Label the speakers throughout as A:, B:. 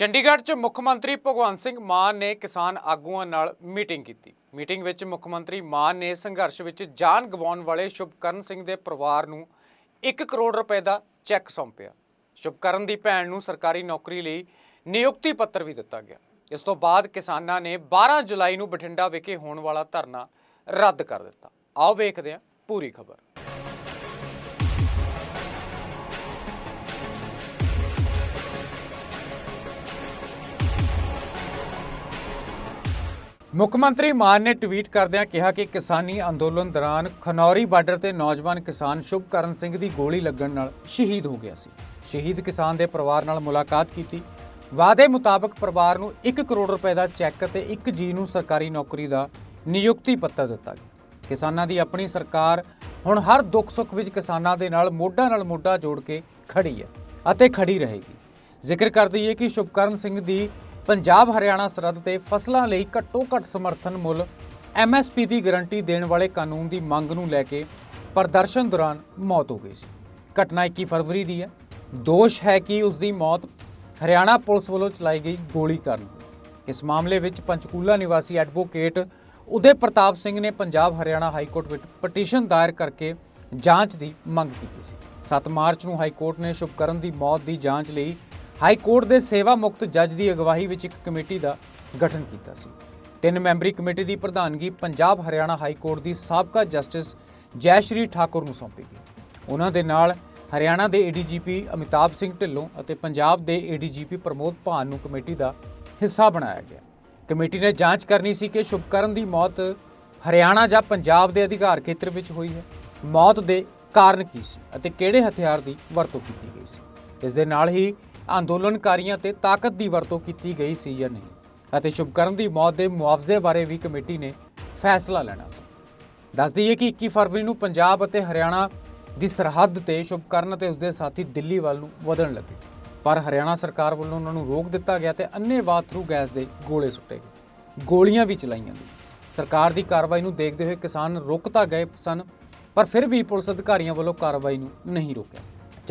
A: ਚੰਡੀਗੜ੍ਹ 'ਚ ਮੁੱਖ ਮੰਤਰੀ ਭਗਵੰਤ ਸਿੰਘ ਮਾਨ ਨੇ ਕਿਸਾਨ ਆਗੂਆਂ ਨਾਲ ਮੀਟਿੰਗ ਕੀਤੀ। ਮੀਟਿੰਗ ਵਿੱਚ ਮੁੱਖ ਮੰਤਰੀ ਮਾਨ ਨੇ ਸੰਘਰਸ਼ ਵਿੱਚ ਜਾਨ ਗਵਾਉਣ ਵਾਲੇ ਸ਼ੁਭਕਰਨ ਸਿੰਘ ਦੇ ਪਰਿਵਾਰ ਨੂੰ 1 ਕਰੋੜ ਰੁਪਏ ਦਾ ਚੈੱਕ ਸੌਂਪਿਆ। ਸ਼ੁਭਕਰਨ ਦੀ ਭੈਣ ਨੂੰ ਸਰਕਾਰੀ ਨੌਕਰੀ ਲਈ ਨਿਯੁਕਤੀ ਪੱਤਰ ਵੀ ਦਿੱਤਾ ਗਿਆ। ਇਸ ਤੋਂ ਬਾਅਦ ਕਿਸਾਨਾਂ ਨੇ 12 ਜੁਲਾਈ ਨੂੰ ਬਠਿੰਡਾ ਵਿਖੇ ਹੋਣ ਵਾਲਾ ਧਰਨਾ ਰੱਦ ਕਰ ਦਿੱਤਾ। ਆਓ ਵੇਖਦੇ ਹਾਂ ਪੂਰੀ ਖਬਰ। ਮੁੱਖ ਮੰਤਰੀ ਮਾਨ ਨੇ ਟਵੀਟ ਕਰਦਿਆਂ ਕਿਹਾ ਕਿ ਕਿਸਾਨੀ ਅੰਦੋਲਨ ਦੌਰਾਨ ਖਨੌਰੀ ਬਾਰਡਰ ਤੇ ਨੌਜਵਾਨ ਕਿਸਾਨ ਸ਼ੁਭਕਰਨ ਸਿੰਘ ਦੀ ਗੋਲੀ ਲੱਗਣ ਨਾਲ ਸ਼ਹੀਦ ਹੋ ਗਿਆ ਸੀ। ਸ਼ਹੀਦ ਕਿਸਾਨ ਦੇ ਪਰਿਵਾਰ ਨਾਲ ਮੁਲਾਕਾਤ ਕੀਤੀ। ਵਾਅਦੇ ਮੁਤਾਬਕ ਪਰਿਵਾਰ ਨੂੰ 1 ਕਰੋੜ ਰੁਪਏ ਦਾ ਚੈੱਕ ਤੇ ਇੱਕ ਜੀ ਨੂੰ ਸਰਕਾਰੀ ਨੌਕਰੀ ਦਾ ਨਿਯੁਕਤੀ ਪੱਤਰ ਦਿੱਤਾ ਗਿਆ। ਕਿਸਾਨਾਂ ਦੀ ਆਪਣੀ ਸਰਕਾਰ ਹੁਣ ਹਰ ਦੁੱਖ ਸੁੱਖ ਵਿੱਚ ਕਿਸਾਨਾਂ ਦੇ ਨਾਲ ਮੋਢਾ ਨਾਲ ਮੋਢਾ ਜੋੜ ਕੇ ਖੜੀ ਹੈ ਅਤੇ ਖੜੀ ਰਹੇਗੀ। ਜ਼ਿਕਰ ਕਰ ਦਈਏ ਕਿ ਸ਼ੁਭਕਰਨ ਸਿੰਘ ਦੀ ਪੰਜਾਬ ਹਰਿਆਣਾ ਸਰਹੱਦ ਤੇ ਫਸਲਾਂ ਲਈ ਘੱਟੋ ਘੱਟ ਸਮਰਥਨ ਮੁੱਲ ਐਮਐਸਪੀ ਦੀ ਗਾਰੰਟੀ ਦੇਣ ਵਾਲੇ ਕਾਨੂੰਨ ਦੀ ਮੰਗ ਨੂੰ ਲੈ ਕੇ ਪ੍ਰਦਰਸ਼ਨ ਦੌਰਾਨ ਮੌਤ ਹੋ ਗਈ ਸੀ। ਘਟਨਾ 21 ਫਰਵਰੀ ਦੀ ਹੈ। ਦੋਸ਼ ਹੈ ਕਿ ਉਸ ਦੀ ਮੌਤ ਹਰਿਆਣਾ ਪੁਲਿਸ ਵੱਲੋਂ ਚਲਾਈ ਗਈ ਗੋਲੀ ਕਾਰਨ ਹੋਈ। ਇਸ ਮਾਮਲੇ ਵਿੱਚ ਪੰਚਕੂਲਾ ਨਿਵਾਸੀ ਐਡਵੋਕੇਟ ਉਦੇ ਪ੍ਰਤਾਪ ਸਿੰਘ ਨੇ ਪੰਜਾਬ ਹਰਿਆਣਾ ਹਾਈ ਕੋਰਟ ਵਿੱਚ ਪਟੀਸ਼ਨ ਦਾਇਰ ਕਰਕੇ ਜਾਂਚ ਦੀ ਮੰਗ ਕੀਤੀ ਸੀ। 7 ਮਾਰਚ ਨੂੰ ਹਾਈ ਕੋਰਟ ਨੇ ਸ਼ੁਭਕਰਨ ਦੀ ਮੌਤ ਦੀ ਜਾਂਚ ਲਈ ਹਾਈ ਕੋਰਟ ਦੇ ਸੇਵਾ ਮੁਕਤ ਜੱਜ ਦੀ ਅਗਵਾਈ ਵਿੱਚ ਇੱਕ ਕਮੇਟੀ ਦਾ ਗਠਨ ਕੀਤਾ ਸੀ। ਤਿੰਨ ਮੈਂਬਰੀ ਕਮੇਟੀ ਦੀ ਪ੍ਰਧਾਨਗੀ ਪੰਜਾਬ ਹਰਿਆਣਾ ਹਾਈ ਕੋਰਟ ਦੀ ਸਾਬਕਾ ਜਸਟਿਸ ਜੈਸ਼੍ਰੀ ਠਾਕੁਰ ਨੂੰ ਸੌਂਪੀ ਗਈ। ਉਹਨਾਂ ਦੇ ਨਾਲ ਹਰਿਆਣਾ ਦੇ ਏਡੀਜੀਪੀ ਅਮਿਤਾਭ ਸਿੰਘ ਢਿੱਲੋਂ ਅਤੇ ਪੰਜਾਬ ਦੇ ਏਡੀਜੀਪੀ ਪ੍ਰਮੋਦ ਭਾਨ ਨੂੰ ਕਮੇਟੀ ਦਾ ਹਿੱਸਾ ਬਣਾਇਆ ਗਿਆ। ਕਮੇਟੀ ਨੇ ਜਾਂਚ ਕਰਨੀ ਸੀ ਕਿ ਸ਼ੁਭਕਰਨ ਦੀ ਮੌਤ ਹਰਿਆਣਾ ਜਾਂ ਪੰਜਾਬ ਦੇ ਅਧਿਕਾਰ ਖੇਤਰ ਵਿੱਚ ਹੋਈ ਹੈ। ਮੌਤ ਦੇ ਕਾਰਨ ਕੀ ਸੀ ਅਤੇ ਕਿਹੜੇ ਹਥਿਆਰ ਦੀ ਵਰਤੋਂ ਕੀਤੀ ਗਈ ਸੀ। ਇਸ ਦੇ ਨਾਲ ਹੀ ਅੰਦੋਲਨਕਾਰੀਆਂ ਤੇ ਤਾਕਤ ਦੀ ਵਰਤੋਂ ਕੀਤੀ ਗਈ ਸੀ ਜਾਂ ਨਹੀਂ? ਅਤੇ ਸ਼ੁਭਕਰਨ ਦੀ ਮੌਤ ਦੇ ਮੁਆਵਜ਼ੇ ਬਾਰੇ ਵੀ ਕਮੇਟੀ ਨੇ ਫੈਸਲਾ ਲੈਣਾ ਸੀ। ਦੱਸ ਦਈਏ ਕਿ 21 ਫਰਵਰੀ ਨੂੰ ਪੰਜਾਬ ਅਤੇ ਹਰਿਆਣਾ ਦੀ ਸਰਹੱਦ ਤੇ ਸ਼ੁਭਕਰਨ ਅਤੇ ਉਸਦੇ ਸਾਥੀ ਦਿੱਲੀ ਵੱਲ ਨੂੰ ਵਧਣ ਲੱਗੇ। ਪਰ ਹਰਿਆਣਾ ਸਰਕਾਰ ਵੱਲੋਂ ਉਹਨਾਂ ਨੂੰ ਰੋਕ ਦਿੱਤਾ ਗਿਆ ਤੇ ਅੰਨ੍ਹੇਵਾਹ ਥਰੂ ਗੈਸ ਦੇ ਗੋਲੇ ਸੁੱਟੇ ਗਏ। ਗੋਲੀਆਂ ਵੀ ਚਲਾਈਆਂ ਗਈਆਂ। ਸਰਕਾਰ ਦੀ ਕਾਰਵਾਈ ਨੂੰ ਦੇਖਦੇ ਹੋਏ ਕਿਸਾਨ ਰੁਕ ਤਾਂ ਗਏ ਸਨ, ਪਰ ਫਿਰ ਵੀ ਪੁਲਿਸ ਅਧਿਕਾਰੀਆਂ ਵੱਲੋਂ ਕਾਰਵਾਈ ਨੂੰ ਨਹੀਂ ਰੋਕਿਆ।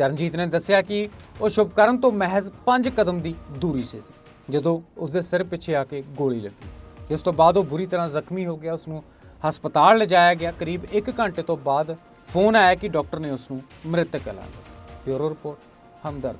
A: ਚਰਨਜੀਤ ਨੇ ਦੱਸਿਆ ਕਿ ਉਹ ਸ਼ੁਭਕਰਨ ਤੋਂ ਮਹਿਜ਼ 5 ਕਦਮ ਦੀ ਦੂਰੀ ਸੀ, ਜਦੋਂ ਉਸਦੇ ਸਿਰ ਪਿੱਛੇ ਆ ਕੇ ਗੋਲੀ ਲੱਗੀ। ਜਿਸ ਤੋਂ ਬਾਅਦ ਉਹ ਬੁਰੀ ਤਰ੍ਹਾਂ ਜ਼ਖਮੀ ਹੋ ਗਿਆ ਉਸ ਨੂੰ ਹਸਪਤਾਲ ਲਿਜਾਇਆ ਗਿਆ। ਕਰੀਬ 1 ਘੰਟੇ ਤੋਂ ਬਾਅਦ ਫੋਨ ਆਇਆ ਕਿ ਡਾਕਟਰ ਨੇ ਉਸ ਨੂੰ ਮ੍ਰਿਤਕ ਐਲਾਨ ਦਿੱਤਾ। ਬਿਊਰੋ ਰਿਪੋਰਟ, ਹਮਦਰਦ